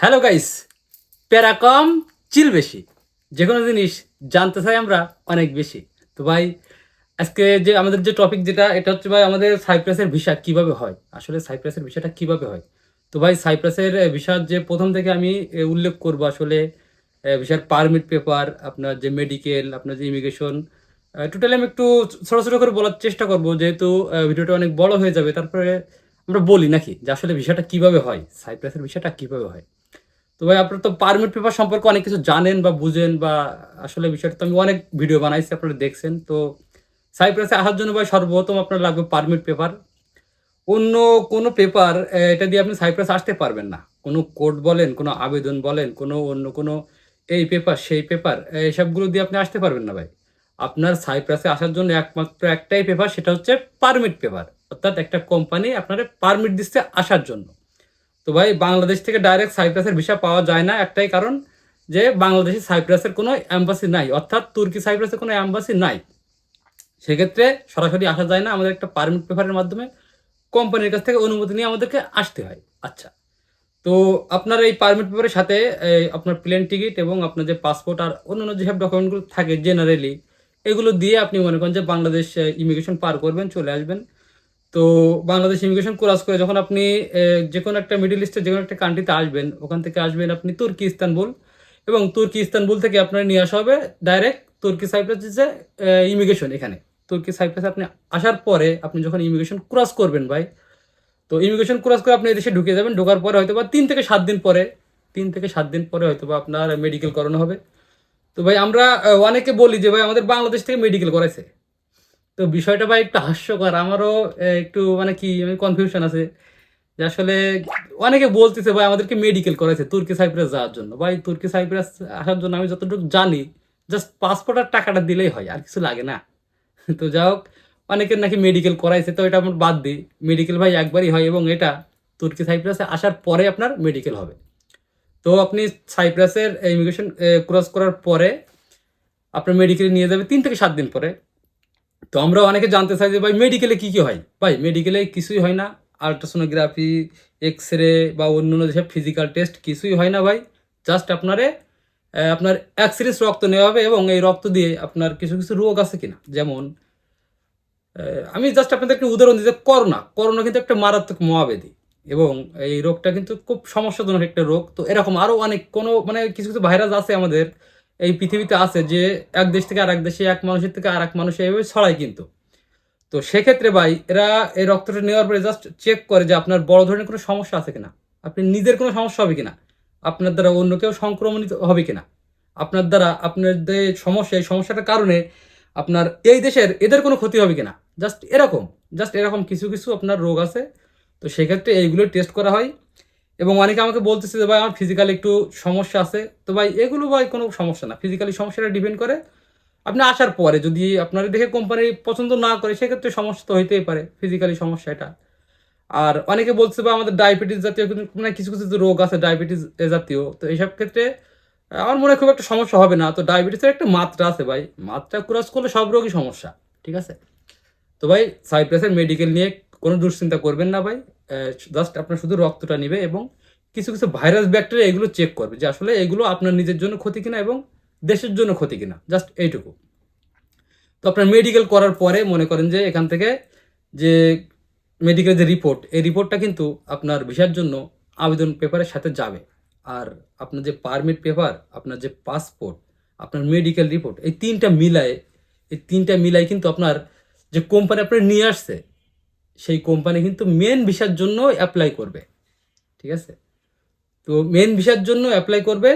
Hello guys প্যারা কম চিল বেশি। যে কোনো জিনিস জানতে চাই আমরা অনেক বেশি। তো ভাই, আজকে যে আমাদের যে টপিক যেটা, এটা হচ্ছে ভাই আমাদের সাইপ্রাসের ভিসা কীভাবে হয়? আসলে সাইপ্রাসের ভিসাটা কীভাবে হয়? তো ভাই সাইপ্রাসের ভিসার যে প্রথম থেকে আমি উল্লেখ করব আসলে ভিসার পারমিট পেপার আপনার যে মেডিকেল আপনার যে ইমিগ্রেশন টোটালি আমি একটু ছোটো ছোটো করে বলার চেষ্টা করব। যেহেতু ভিডিওটা অনেক বড় হয়ে যাবে, তারপরে আমরা বলি নাকি যে আসলে ভিসাটা কীভাবে হয়? সাইপ্রাসের ভিসাটা কীভাবে হয়? তো ভাই, আপনার তো পারমিট পেপার সম্পর্কে অনেক কিছু জানেন বা বুঝেন বা আসলে বিষয়টা তো আমি অনেক ভিডিও বানাইছি, আপনারা দেখছেন। তো সাইপ্রাসে আসার জন্য ভাই সর্বপ্রথম আপনার লাগবে পারমিট পেপার অন্য কোনো পেপার এটা দিয়ে আপনি সাইপ্রাস আসতে পারবেন না। কোনো কোর্ট বলেন, কোনো আবেদন বলেন, কোনো অন্য কোনো এই পেপার সেই পেপার এসবগুলো দিয়ে আপনি আসতে পারবেন না ভাই। আপনার সাইপ্রাসে আসার জন্য একমাত্র একটাই পেপার সেটা হচ্ছে পারমিট পেপার অর্থাৎ একটা কোম্পানি আপনার পারমিট দিচ্ছে আসার জন্য। তো ভাই, বাংলাদেশ থেকে ডাইরেক্ট সাইপ্রাসের ভিসা পাওয়া যায় না। একটাই কারণ যে, বাংলাদেশে সাইপ্রাসের কোনো অ্যাম্বাসি নাই। অর্থাৎ তুর্কি সাইপ্রাসের কোনো অ্যাম্বাসি নাই। সেক্ষেত্রে সরাসরি আসা যায় না। আমাদের একটা পারমিট পেপারের মাধ্যমে কোম্পানির কাছ থেকে অনুমতি নিয়ে আমাদেরকে আসতে হয়। আচ্ছা। তো আপনার এই পারমিট পেপারের সাথে আপনার প্লেন টিকিট এবং আপনার যে পাসপোর্ট আর অন্যান্য যেসব ডকুমেন্টগুলো থাকে জেনারেলি এগুলো দিয়ে আপনি মনে করেন যে, বাংলাদেশ ইমিগ্রেশন পার করবেন, চলে আসবেন। তো বাংলাদেশ ইমিগ্রেশন ক্রস করে যখন আপনি যে কোনো একটা মিডল ইস্টের যে কোনো একটা কান্ট্রিতে আসবেন, ওখান থেকে আসবেন আপনি তুর্কি, ইস্তানবুল এবং তুর্কি, ইস্তানবুল থেকে আপনার নিয়ে আসা হবে ডাইরেক্ট তুর্কি সাইপ্রাস যে ইমিগ্রেশন এখানে। তুর্কি সাইপ্রাসে আপনি আসার পরে আপনি যখন ইমিগ্রেশন ক্রস করবেন ভাই, তো ইমিগ্রেশন ক্রস করে আপনি এদেশে ঢুকে যাবেন, ঢোকার পরে হয়তো বা তিন থেকে সাত দিন পরে, তিন থেকে সাত দিন পরে হয়তো বা আপনার মেডিকেল করানো হবে। তো ভাই আমরা অনেকে বলি যে ভাই আমাদের বাংলাদেশ থেকে মেডিকেল করাইছে। তো বিষয়টা ভাই একটু হাস্যকর, আমারও একটু মানে কি কনফিউশন আছে। যে আসলে অনেকে বলতেছে ভাই, আমাদেরকে মেডিকেল করাইছে তুর্কি সাইপ্রাস যাওয়ার জন্য। ভাই, তুর্কি সাইপ্রাস আসার জন্য আমি যতটুকু জানি জাস্ট পাসপোর্ট আর টাকাটা দিলেই হয়, আর কিছু লাগে না। তো যাই হোক, অনেকের নাকি মেডিকেল করাইছে, তো এটা আমার বাদ দিই। মেডিকেল ভাই একবারই হয় এবং এটা তুর্কি সাইপ্রাসে আসার পরে আপনার মেডিকেল হবে। তো আপনি সাইপ্রাসের ইমিগ্রেশন ক্রস করার পরে আপনার মেডিকেলে নিয়ে যাবে তিন থেকে সাত দিন পরে। তো আমরা অনেকে জানতে চাই যে, ভাই মেডিকেলে কি কি হয়? ভাই মেডিকেলে কিছুই হয় না। আলট্রাসোনোগ্রাফি এক্স রে বা অন্য অন্য যেসব ফিজিক্যাল টেস্ট কিছুই হয় না, ভাই। জাস্ট আপনারে আপনার এক সিরিজ রক্ত নেওয়া হবে এবং এই রক্ত দিয়ে আপনার কিছু কিছু রোগ আছে কিনা? যেমন আমি জাস্ট আপনাদেরকে উদাহরণ দিতে করোনা করোনা কিন্তু একটা মারাত্মক মহাবেদী এবং এই রোগটা কিন্তু খুব সমস্যাজনক একটা রোগ। তো এরকম আরও অনেক কোনো মানে কিছু কিছু ভাইরাস আছে আমাদের এই পৃথিবীতে আছে যে এক দেশ থেকে আরেক দেশে এক মানুষের থেকে আর এক মানুষে এইভাবে ছড়ায় কিন্তু। তো সেক্ষেত্রে ভাই, এরা এই রক্তটা নেওয়ার পরে জাস্ট চেক করে যে আপনার বড় ধরনের কোনো সমস্যা আছে কিনা। আপনি নিজের কোনো সমস্যা হবে কিনা? আপনার দ্বারা অন্য কেউ সংক্রমণিত হবে কিনা? আপনার দ্বারা আপনার যে সমস্যা, এই সমস্যাটার কারণে আপনার এই দেশের এদের কোনো ক্ষতি হবে কিনা? জাস্ট এরকম জাস্ট এরকম কিছু কিছু আপনার রোগ আছে। তো সেক্ষেত্রে এইগুলো টেস্ট করা হয়। এবং অনেকে আমাকে বলতেছে যে, ভাই, আমার ফিজিক্যালি একটু সমস্যা আছে। তো ভাই, এগুলো ভাই কোনো সমস্যা না। ফিজিক্যালি সমস্যাটা ডিপেন্ড করে আপনি আসার পরে। যদি আপনার দেখে কোম্পানি পছন্দ না করে, সেক্ষেত্রে সমস্যা তো হইতেই পারে ফিজিক্যালি সমস্যা এটা। আর অনেকে বলছে বা আমাদের ডায়াবেটিস জাতীয় মানে কিছু কিছু যে রোগ আছে ডায়াবেটিস এ জাতীয়, তো এইসব ক্ষেত্রে আমার মনে হয় খুব একটা সমস্যা হবে না। তো ডায়াবেটিসের একটা মাত্রা আছে ভাই। মাত্রা ক্রস করলে সব রোগই সমস্যা, ঠিক আছে? তো ভাই সাইপ্রাসের মেডিকেল নিয়ে কোনো দুশ্চিন্তা করবেন না ভাই। জাস্ট আপনার শুধু রক্তটা নেবে এবং কিছু কিছু ভাইরাস ব্যাকটেরিয়া এগুলো চেক করবে যে আসলে এগুলো আপনার নিজের জন্য ক্ষতি কিনা এবং দেশের জন্য ক্ষতি কিনা। জাস্ট এইটুকু। তো আপনার মেডিকেল করার পরে মনে করেন যে এখান থেকে যে মেডিকেল যে রিপোর্ট এই রিপোর্টটা কিন্তু আপনার ভিসার জন্য আবেদন পেপারের সাথে যাবে। আর আপনার যে পারমিট পেপার আপনার যে পাসপোর্ট আপনার মেডিকেল রিপোর্ট এই তিনটা মিলায়, এই তিনটা মিলায় কিন্তু আপনার যে কোম্পানি আপনার নিয়ে আসছে সেই কোম্পানি কিন্তু মেন ভিসার জন্য অ্যাপ্লাই করবে, ঠিক আছে? তো মেন ভিসার জন্য অ্যাপ্লাই করবে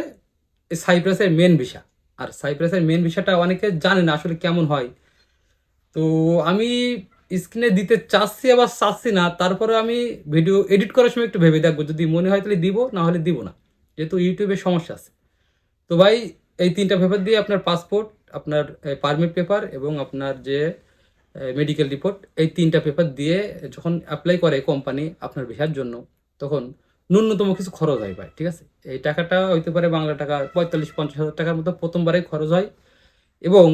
সাইপ্রাসের মেন ভিসা। আর সাইপ্রাসের মেন ভিসাটা অনেকে জানে না আসলে কেমন হয়। তো আমি স্ক্রিনে দিতে চাচ্ছি, আবার চাচ্ছি না। তারপরে আমি ভিডিও এডিট করার সময় একটু ভেবে দেখব। যদি মনে হয় তাহলে দিব, না হলে দিব না। যেহেতু ইউটিউবে সমস্যা আছে। তো ভাই, এই তিনটা পেপার দিয়ে আপনার পাসপোর্ট আপনার পারমিট পেপার এবং আপনার যে মেডিকেল রিপোর্ট এই তিনটা পেপার দিয়ে যখন অ্যাপ্লাই করে কোম্পানি আপনার ভিসার জন্য, তখন ন্যূনতম কিছু খরচ হয় ভাই, ঠিক আছে? এই টাকাটা হইতে পারে বাংলা টাকা পঁয়তাল্লিশ, পঞ্চাশ হাজার টাকার মতো প্রথমবারে খরচ হয় এবং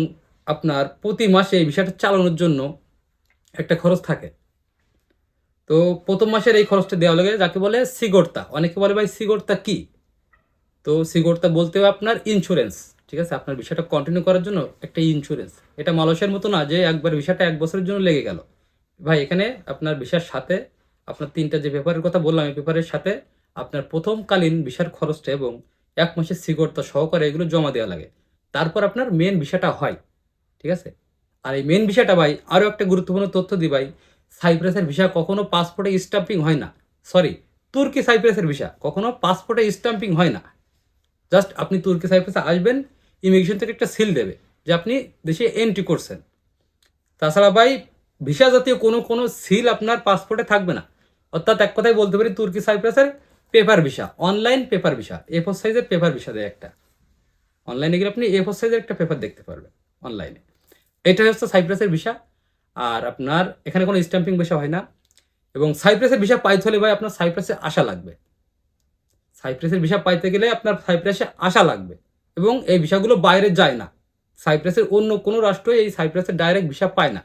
আপনার প্রতি মাসে এই ভিসাটা চালানোর জন্য একটা খরচ থাকে। তো প্রথম মাসের এই খরচটা দেওয়া লাগে যাকে বলে সিগর্তা অনেকে বলে ভাই সিগর্তা কি? তো সিগোরতা বলতে আপনার ইন্স্যুরেন্স ঠিক আছে? আপনার বিষয়টা কন্টিনিউ করার জন্য একটা ইন্স্যুরেন্স এটা মালয়েশিয়ার মতো না যে একবার বিষয়টা এক বছরের জন্য লেগে গেল। ভাই, এখানে আপনার ভিসার সাথে আপনার তিনটা যে পেপারের কথা বললাম, এই পেপারের সাথে আপনার প্রথমকালীন ভিসার খরচটা এবং এক মাসের সিগরতা সহকারে এগুলো জমা দেওয়া লাগে। তারপর আপনার মেন ভিসাটা হয়, ঠিক আছে? আর এই মেন ভিসাটা ভাই আরও একটা গুরুত্বপূর্ণ তথ্য দিই ভাই, সাইপ্রাসের ভিসা কখনো পাসপোর্টে স্টাম্পিং হয় না। সরি তুর্কি সাইপ্রাসের ভিসা কখনো পাসপোর্টে স্টাম্পিং হয় না। জাস্ট আপনি তুর্কি সাইপ্রাসে আসবেন ইমিগ্রেশন থেকে একটা সিল দেবে, যে আপনি দেশে এন্ট্রি করছেন। তাছাড়া ভাই, ভিসা জাতীয় কোনো কোনো সিল আপনার পাসপোর্টে থাকবে না। অর্থাৎ এক কথায় বলতে পারি, তুর্কি সাইপ্রাসের paper visa online paper visa A four সাইজের পেপার ভিসা দেয় একটা। অনলাইনে গেলে আপনি এ ফোর সাইজের একটা পেপার দেখতে পারবেন অনলাইনে এটা হচ্ছে সাইপ্রাসের ভিসা, আর আপনার এখানে কোনো স্ট্যাম্পিং ভিসা হয় না। এবং সাইপ্রাসের ভিসা পাইতে হলে ভাই, আপনার সাইপ্রাসে আসা লাগবে। সাইপ্রাসের ভিসা পাইতে গেলে আপনার সাইপ্রাসে আসা লাগবে। এবং এই ভিসাগুলো বাইরে যায় না। সাইপ্রাসের অন্য কোনো রাষ্ট্র এই সাইপ্রাসের ডাইরেক্ট ভিসা পায় না।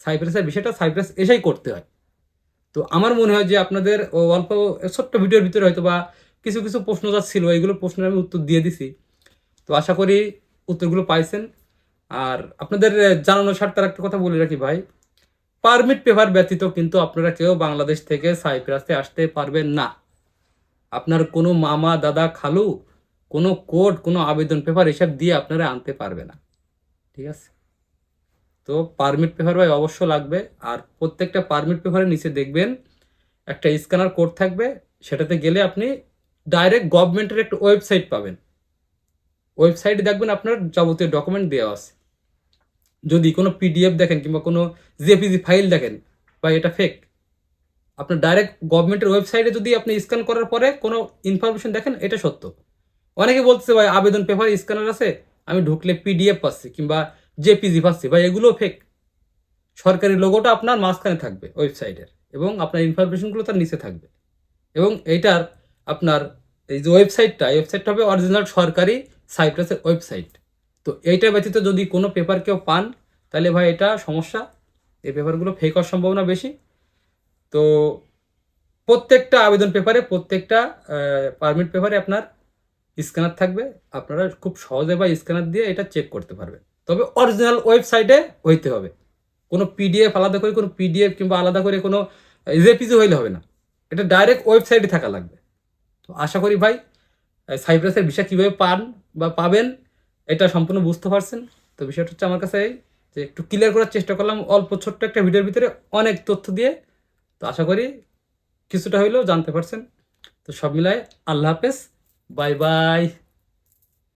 সাইপ্রাসের ভিসাটা সাইপ্রাস এসেই করতে হয়। তো আমার মনে হয় যে আপনাদের অল্প ছোট্ট ভিডিওর ভিতরে হয়তো বা কিছু কিছু প্রশ্ন যা ছিল এইগুলো প্রশ্নের আমি উত্তর দিয়ে দিছি। তো আশা করি উত্তরগুলো পাইছেন। আর আপনাদের জানানোর স্বার্থে একটা কথা বলে রাখি ভাই। পারমিট পেপার ব্যতীত কিন্তু আপনারা কেউ বাংলাদেশ থেকে সাইপ্রাসে আসতে পারবেন না। আপনার কোনো মামা, দাদা, খালু কোনো কোড, কোনো আবেদন পেপার এসব দিয়ে আপনারা আনতে পারবে না। ঠিক আছে? তো পারমিট পেপার ভাই অবশ্য লাগবে, আর প্রত্যেকটা পারমিট পেপারের নিচে দেখবেন একটা স্ক্যানার কোড থাকবে, সেটাতে গেলে আপনি ডাইরেক্ট গভর্নমেন্টের একটা ওয়েবসাইট পাবেন। ওয়েবসাইটে দেখবেন আপনার যাবতীয় ডকুমেন্ট দেওয়া আছে। যদি কোনো পিডিএফ দেখেন কিংবা কোনো জেপিজি ফাইল দেখেন বা এটা ফেক আপনার ডাইরেক্ট গভর্নমেন্টের ওয়েবসাইটে যদি আপনি স্ক্যান করার পরে কোনো ইনফরমেশন দেখেন, এটা সত্য। অনেকে বলছে ভাই, আবেদন পেপার স্ক্যানার আছে, আমি ঢুকলে পিডিএফ পাচ্ছি কিংবা জেপিজি পাচ্ছি। ভাই এগুলো ফেক সরকারি লোগোটা আপনার মাঝখানে থাকবে ওয়েবসাইটের এবং আপনার ইনফরমেশনগুলো তার নিচে থাকবে। এবং এইটার আপনার এই যে ওয়েবসাইটটা ওয়েবসাইটটা হবে অরিজিনাল সরকারি সাইপ্রাসের ওয়েবসাইট তো এইটা ব্যতীত যদি কোনো পেপার কেউ পান, তাহলে ভাই, এটা সমস্যা। এই পেপারগুলো ফেক হওয়ার সম্ভাবনা বেশি। তো প্রত্যেকটা আবেদন পেপারে প্রত্যেকটা পারমিট পেপারে আপনার স্ক্যানার থাকবে, আপনারা খুব সহজে বা স্ক্যানার দিয়ে এটা চেক করতে পারবেন। তবে অরিজিনাল ওয়েবসাইটে হইতে হবে। কোনো পিডিএফ আলাদা করে, কোনো পিডিএফ কিংবা আলাদা করে কোনো জেপিজি হইলে হবে না। এটা ডাইরেক্ট ওয়েবসাইটে থাকা লাগবে। তো আশা করি ভাই সাইপ্রাসের বিষয় কীভাবে পান বা পাবেন, এটা সম্পূর্ণ বুঝতে পারছেন। তো বিষয়টা হচ্ছে আমার কাছে এই যে একটু ক্লিয়ার করার চেষ্টা করলাম, অল্প ছোট্ট একটা ভিডিওর ভিতরে অনেক তথ্য দিয়ে। তো আশা করি কিছুটা হইলেও জানতে পারছেন। তো সব মিলায় আল্লাহ হাফেজ। Bye bye.